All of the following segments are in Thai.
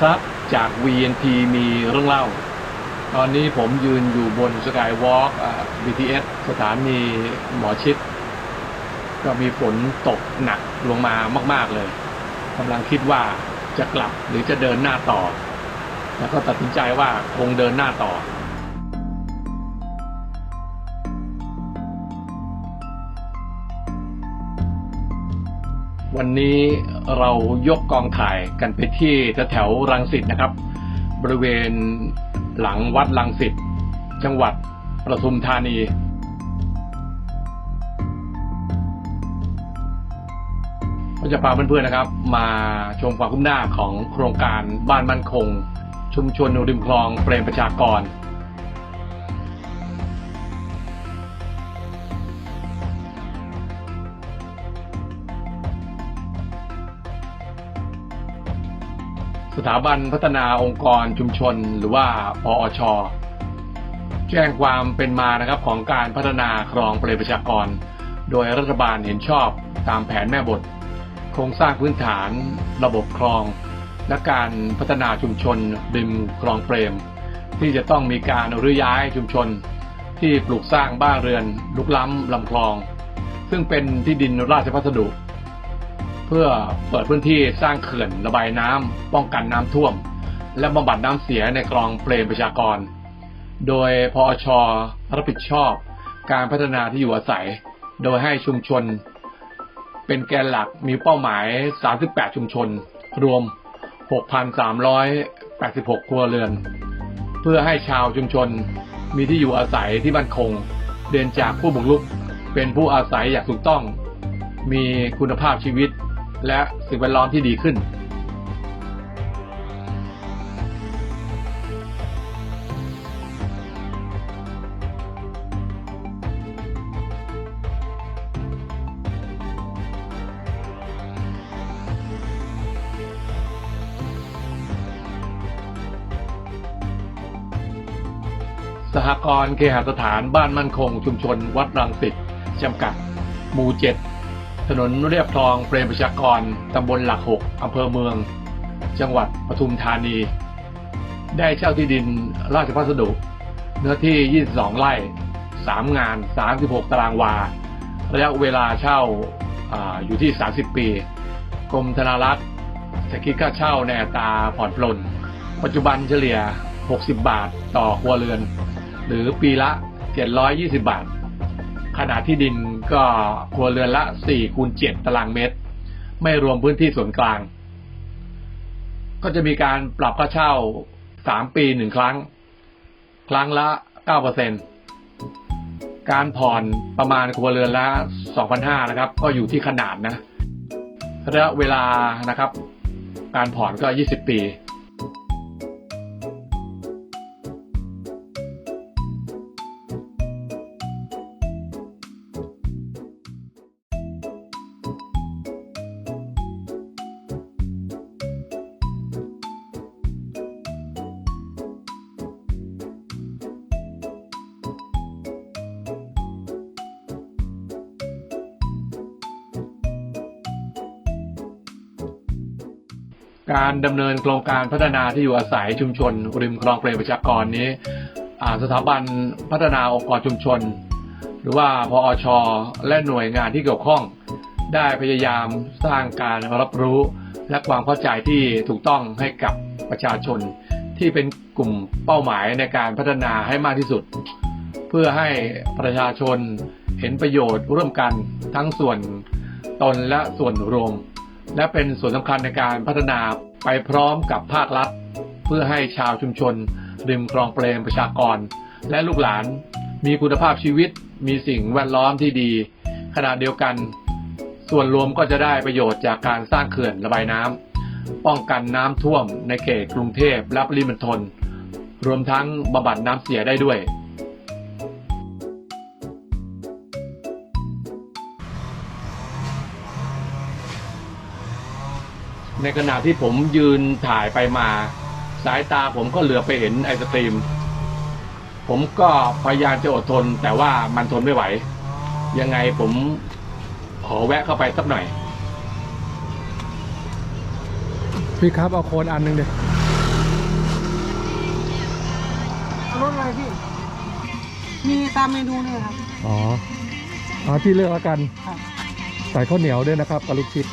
ครับ จาก VNP มีเรื่องเล่า ตอนนี้ผมยืนอยู่บนสกายวอล์ก BTS สถานีหมอชิด ก็มีฝนตกหนักลงมามาก ๆเลยกำลังคิดว่าจะกลับหรือจะเดินหน้าต่อ แล้วก็ตัดสินใจว่าคงเดินหน้าต่อ วันนี้เรายกกองถ่ายกันไปที่แถวรังสิตนะครับ บริเวณหลังวัดรังสิตจังหวัดประทุมธานี ก็จะพาเพื่อนๆนะครับ มาชมความคุ้มหน้าของโครงการบ้านมั่นคง ชุมชนริมคลองเปรมประชากร สถาบันพัฒนาองค์กรชุมชน หรือว่าพออช แจ้งความเป็นมานะครับของการพัฒนาคลองเปรประชากร โดยรัฐบาลเห็นชอบตามแผนแม่บท โครงสร้างพื้นฐาน ระบบคลอง และการพัฒนาชุมชนริมคลองเปรม ที่จะต้องมีการรื้อย้ายชุมชน ที่ปลูกสร้างบ้านเรือนลุกล้ำลำคลอง ซึ่งเป็นที่ดินราชพัสดุ เพื่อเปิดพื้นที่สร้างเขื่อนระบายน้ำป้องกันน้ำท่วม และบำบัดน้ำเสียในคลองเปรมประชากร โดยพอชรับผิดชอบการพัฒนาที่อยู่อาศัย โดยให้ชุมชน เป็นแกนหลักมีเป้าหมาย 38 ชุมชน รวม 6,386 ครัวเรือน เพื่อให้ชาวชุมชนมีที่อยู่อาศัยที่มั่นคงเดินจากผู้บุกรุกเป็นผู้อาศัยอย่างถูกต้อง มีคุณภาพชีวิต และสิ่งแวดล้อมที่ดีขึ้นสหกรณ์เคหสถานบ้านมั่นคงชุมชนวัดรังสิตจำกัด หมู่เจ็ด ถนนเรียบคลองเปรมประชากร ตำบลหลักหกอำเภอเมือง จังหวัดปทุมธานี ได้เช่าที่ดินราชพัสดุ เนื้อที่ 22 ไร่ 3 งาน 36 ตารางวา ระยะเวลาเช่าออยู่ที่ 30 ปี กรมธนารักษ์จะคิดค่าเช่าในอัตราผ่อนปลน ปัจจุบันเฉลี่ย 60 บาทต่อครัวเรือน หรือปีละ 720 บาท ขนาดที่ดินก็ครัวเรือนละ4คูณ7ตารางเมตร ไม่รวมพื้นที่ส่วนกลาง ก็จะมีการปรับค่าเช่า 3 ปี1ครั้ง ครั้งละ 9%การผ่อนประมาณครัวเรือนละ2,500นะครับ ก็อยู่ที่ขนาดนะระยะเวลานะครับ การผ่อนก็ 20 ปี การดำเนินโครงการพัฒนาที่อยู่อาศัยชุมชนริมคลองเปรมประชากรนี้สถาบันพัฒนาองค์กรชุมชน หรือว่าพออชและหน่วยงานที่เกี่ยวข้อง ได้พยายามสร้างการรับรู้และความเข้าใจที่ถูกต้องให้กับประชาชน ที่เป็นกลุ่มเป้าหมายในการพัฒนาให้มากที่สุด เพื่อให้ประชาชนเห็นประโยชน์ร่วมกันทั้งส่วนตนและส่วนรวม และเป็นส่วนสำคัญในการพัฒนาไปพร้อมกับภาครัฐ เพื่อให้ชาวชุมชน ริมคลองเปรมประชากร และลูกหลาน มีคุณภาพชีวิต มีสิ่งแวดล้อมที่ดี ขณะเดียวกัน ส่วนรวมก็จะได้ประโยชน์จากการสร้างเขื่อนระบายน้ำป้องกันน้ำท่วมในเขตกรุงเทพและปริมณฑลรวมทั้งบำบัดน้ำเสียได้ด้วย ในขณะที่ผมยืนถ่ายไปมาสายตาผมก็เหลือไปเห็นไอศครีม ผมก็พยายามจะอดทน แต่ว่ามันทนไม่ไหว ยังไงผมขอแวะเข้าไปสักหน่อย พี่ครับเอาโคนอันหนึ่งเดียเอารสอะไรพี่ มีตามเมนูเลยครับ อ๋อเอาที่เลือกแล้วกัน ครับ ใส่ข้าวเหนียวด้วยนะครับกับลูกชิด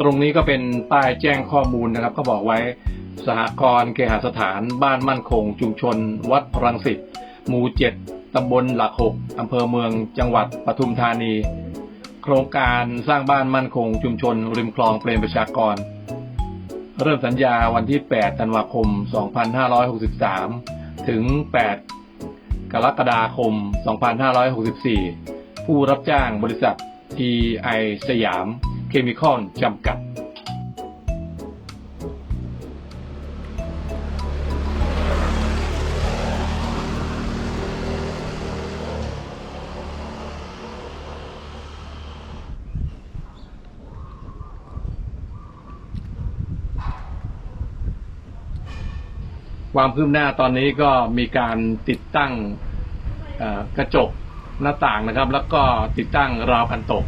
ตรงนี้ก็เป็นป้ายแจ้งข้อมูลนะครับเขาบอกไว้สหกรณ์เคหสถานบ้านมั่นคง ชุมชน วัดรังสิตหมู่เจ็ดตำบลหลักหกอำเภอเมืองจังหวัดปทุมธานี โครงการสร้างบ้านมั่นคง ชุมชน ริมคลองเปรมประชากร เริ่มสัญญาวันที่ 8 ธันวาคม 2563 ถึง 8 กรกฎาคม 2564 ผู้รับจ้างบริษัท TI สยาม เคมีคอลจำกัด ความคืบหน้าตอนนี้ก็มีการติดตั้งกระจกหน้าต่างนะครับ แล้วก็ติดตั้งราวพันตก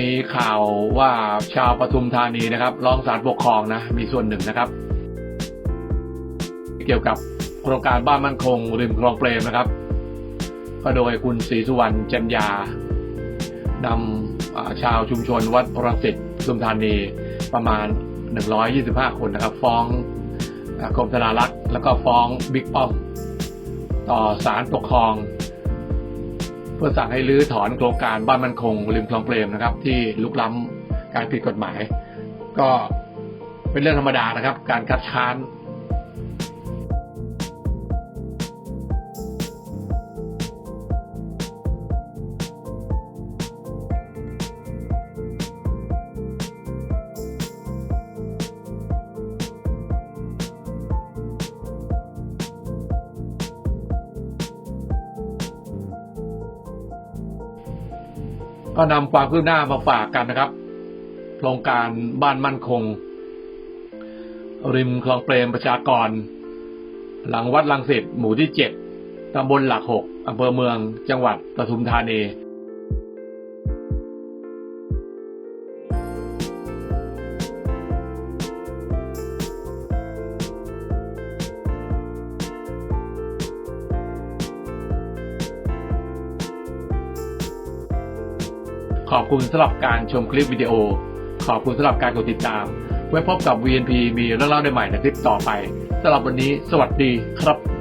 มีข่าวว่าชาวปทุมธานีนะครับร้องศาลปกครองนะมีส่วนหนึ่งนะครับ เกี่ยวกับโครงการบ้านมั่นคงริมคลองเปรมนะครับ ก็โดยคุณศรีสุวรรณจันยานำชาวชุมชนวัดรังสิตปทุมธานีประมาณ 125 คนนะครับ ฟ้องกรมธนารักษ์แล้วก็ฟ้องบิ๊กป้อมต่อศาลปกครอง พื่อสั่งให้รื้อถอนโครงการบ้านมั่นคงริมคลองเปรมนะครับ ที่ลุกล้ำการผิดกฎหมาย ก็เป็นเรื่องธรรมดานะครับ การคัดค้าน ก็นำความคืบหน้ามาฝากกันนะครับ โครงการบ้านมั่นคง ริมคลองเปรมประชากร หลังวัดลังสิตหมู่ที่เจ็ดตำบลหลักหกอำเภอเมืองจังหวัดปทุมธานี คุณสำหรับการชมคลิปวิดีโอ ขอบคุณสำหรับการกดติดตาม ไว้พบกับ VNP มีเรื่องเล่าใหม่ในคลิปต่อไปสำหรับวันนี้ สวัสดีครับ